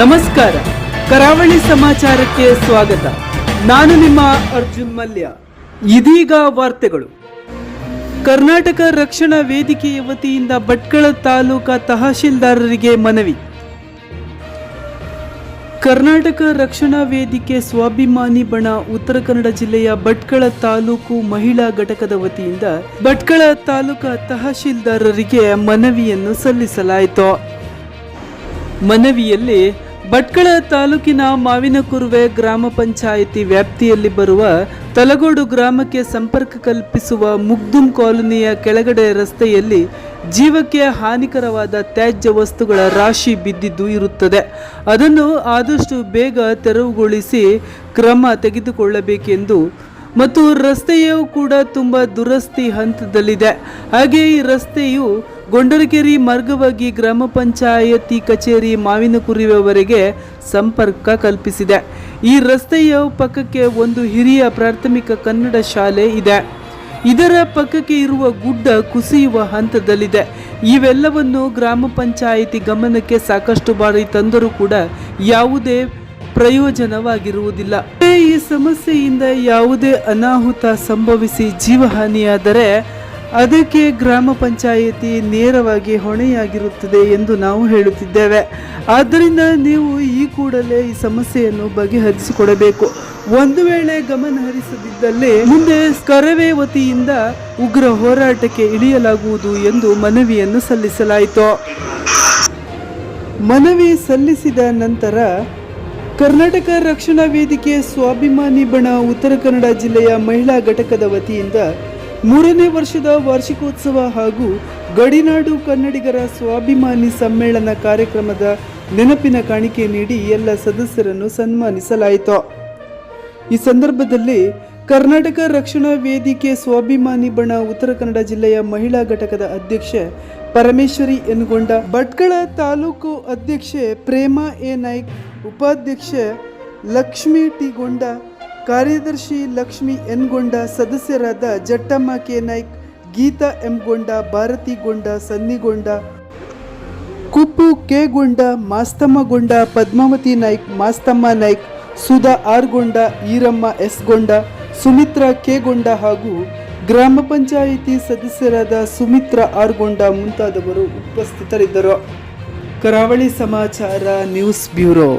ನಮಸ್ಕಾರ. ಕರಾವಳಿ ಸಮಾಚಾರಕ್ಕೆ ಸ್ವಾಗತ. ನಾನು ನಿಮ್ಮ ಅರ್ಜುನ್ ಮಲ್ಯ. ಇದೀಗ ವಾರ್ತೆಗಳು. ಕರ್ನಾಟಕ ರಕ್ಷಣಾ ವೇದಿಕೆಯ ವತಿಯಿಂದ ಭಟ್ಕಳ ತಾಲೂಕಾ ತಹಶೀಲ್ದಾರರಿಗೆ ಮನವಿ. ಕರ್ನಾಟಕ ರಕ್ಷಣಾ ವೇದಿಕೆ ಸ್ವಾಭಿಮಾನಿ ಬಣ ಉತ್ತರ ಕನ್ನಡ ಜಿಲ್ಲೆಯ ಭಟ್ಕಳ ತಾಲೂಕು ಮಹಿಳಾ ಘಟಕದ ವತಿಯಿಂದ ಭಟ್ಕಳ ತಾಲೂಕಾ ತಹಶೀಲ್ದಾರರಿಗೆ ಮನವಿಯನ್ನು ಸಲ್ಲಿಸಲಾಯಿತು. ಮನವಿಯಲ್ಲಿ ಭಟ್ಕಳ ತಾಲೂಕಿನ ಮಾವಿನಕುರುವೆ ಗ್ರಾಮ ಪಂಚಾಯಿತಿ ವ್ಯಾಪ್ತಿಯಲ್ಲಿ ಬರುವ ತಲಗೋಡು ಗ್ರಾಮಕ್ಕೆ ಸಂಪರ್ಕ ಕಲ್ಪಿಸುವ ಮುಗ್ದುಂ ಕಾಲೋನಿಯ ಕೆಳಗಡೆ ರಸ್ತೆಯಲ್ಲಿ ಜೀವಕ್ಕೆ ಹಾನಿಕರವಾದ ತ್ಯಾಜ್ಯ ವಸ್ತುಗಳ ರಾಶಿ ಬಿದ್ದಿದ್ದು ಇರುತ್ತದೆ. ಅದನ್ನು ಆದಷ್ಟು ಬೇಗ ತೆರವುಗೊಳಿಸಿ ಕ್ರಮ ತೆಗೆದುಕೊಳ್ಳಬೇಕೆಂದು ಮತ್ತು ರಸ್ತೆಯು ಕೂಡ ತುಂಬ ದುರಸ್ತಿ ಹಂತದಲ್ಲಿದೆ. ಹಾಗೆ ಈ ರಸ್ತೆಯು ಗೊಂಡರಕೆರೆ ಮಾರ್ಗವಾಗಿ ಗ್ರಾಮ ಪಂಚಾಯತಿ ಕಚೇರಿ ಮಾವಿನಕುರಿವರೆಗೆ ಸಂಪರ್ಕ ಕಲ್ಪಿಸಿದೆ. ಈ ರಸ್ತೆಯ ಪಕ್ಕಕ್ಕೆ ಒಂದು ಹಿರಿಯ ಪ್ರಾಥಮಿಕ ಕನ್ನಡ ಶಾಲೆ ಇದೆ. ಇದರ ಪಕ್ಕಕ್ಕೆ ಇರುವ ಗುಡ್ಡ ಕುಸಿಯುವ ಹಂತದಲ್ಲಿದೆ. ಇವೆಲ್ಲವನ್ನು ಗ್ರಾಮ ಪಂಚಾಯಿತಿ ಗಮನಕ್ಕೆ ಸಾಕಷ್ಟು ಬಾರಿ ತಂದರೂ ಕೂಡ ಯಾವುದೇ ಪ್ರಯೋಜನವಾಗಿರುವುದಿಲ್ಲ. ಈ ಸಮಸ್ಯೆಯಿಂದ ಯಾವುದೇ ಅನಾಹುತ ಸಂಭವಿಸಿ ಜೀವಹಾನಿಯಾದರೆ ಅದಕ್ಕೆ ಗ್ರಾಮ ಪಂಚಾಯಿತಿ ನೇರವಾಗಿ ಹೊಣೆಯಾಗಿರುತ್ತದೆ ಎಂದು ನಾವು ಹೇಳುತ್ತಿದ್ದೇವೆ. ಆದ್ದರಿಂದ ನೀವು ಈ ಕೂಡಲೇ ಈ ಸಮಸ್ಯೆಯನ್ನು ಬಗೆಹರಿಸಿಕೊಡಬೇಕು. ಒಂದು ವೇಳೆ ಗಮನ ಹರಿಸದಿದ್ದಲ್ಲಿ ಮುಂದೆ ಕರವೇ ವತಿಯಿಂದ ಉಗ್ರ ಹೋರಾಟಕ್ಕೆ ಇಳಿಯಲಾಗುವುದು ಎಂದು ಮನವಿಯನ್ನು ಸಲ್ಲಿಸಲಾಯಿತು. ಮನವಿ ಸಲ್ಲಿಸಿದ ನಂತರ ಕರ್ನಾಟಕ ರಕ್ಷಣಾ ವೇದಿಕೆ ಸ್ವಾಭಿಮಾನಿ ಬಣ ಉತ್ತರ ಕನ್ನಡ ಜಿಲ್ಲೆಯ ಮಹಿಳಾ ಘಟಕದ ವತಿಯಿಂದ ಮೂರನೇ ವರ್ಷದ ವಾರ್ಷಿಕೋತ್ಸವ ಹಾಗೂ ಗಡಿನಾಡು ಕನ್ನಡಿಗರ ಸ್ವಾಭಿಮಾನಿ ಸಮ್ಮೇಳನ ಕಾರ್ಯಕ್ರಮದ ನೆನಪಿನ ಕಾಣಿಕೆ ನೀಡಿ ಎಲ್ಲ ಸದಸ್ಯರನ್ನು ಸನ್ಮಾನಿಸಲಾಯಿತು. ಈ ಸಂದರ್ಭದಲ್ಲಿ ಕರ್ನಾಟಕ ರಕ್ಷಣಾ ವೇದಿಕೆ ಸ್ವಾಭಿಮಾನಿ ಬಣ ಉತ್ತರ ಕನ್ನಡ ಜಿಲ್ಲೆಯ ಮಹಿಳಾ ಘಟಕದ ಅಧ್ಯಕ್ಷೆ ಪರಮೇಶ್ವರಿ ಎನ್ಗೊಂಡ ಭಟ್ಕಳ ತಾಲೂಕು ಅಧ್ಯಕ್ಷೆ ಪ್ರೇಮಾ ಎ ನಾಯ್ಕ್ ಉಪಾಧ್ಯಕ್ಷೆ ಲಕ್ಷ್ಮಿ ಟಿ ಗೊಂಡ ಕಾರ್ಯದರ್ಶಿ ಲಕ್ಷ್ಮಿ ಎನ್ ಗೊಂಡ ಸದಸ್ಯರಾದ Jattamma K Naik, Geetha M Gonda Bharathi Gonda Sannigonda, Kuppu K Gonda Mastamma Gonda Padmavathi Naik, Mastamma Naik, Sudha R Gonda Eeramma S Gonda Sumitra K Gonda ಹಾಗೂ ಗ್ರಾಮ ಪಂಚಾಯಿತಿ ಸದಸ್ಯರಾದ ಸುಮಿತ್ರಾ ಆರ್ ಗೊಂಡ ಮುಂತಾದವರು ಉಪಸ್ಥಿತರಿದ್ದರು. ಕರಾವಳಿ ಸಮಾಚಾರ ನ್ಯೂಸ್ ಬ್ಯೂರೋ.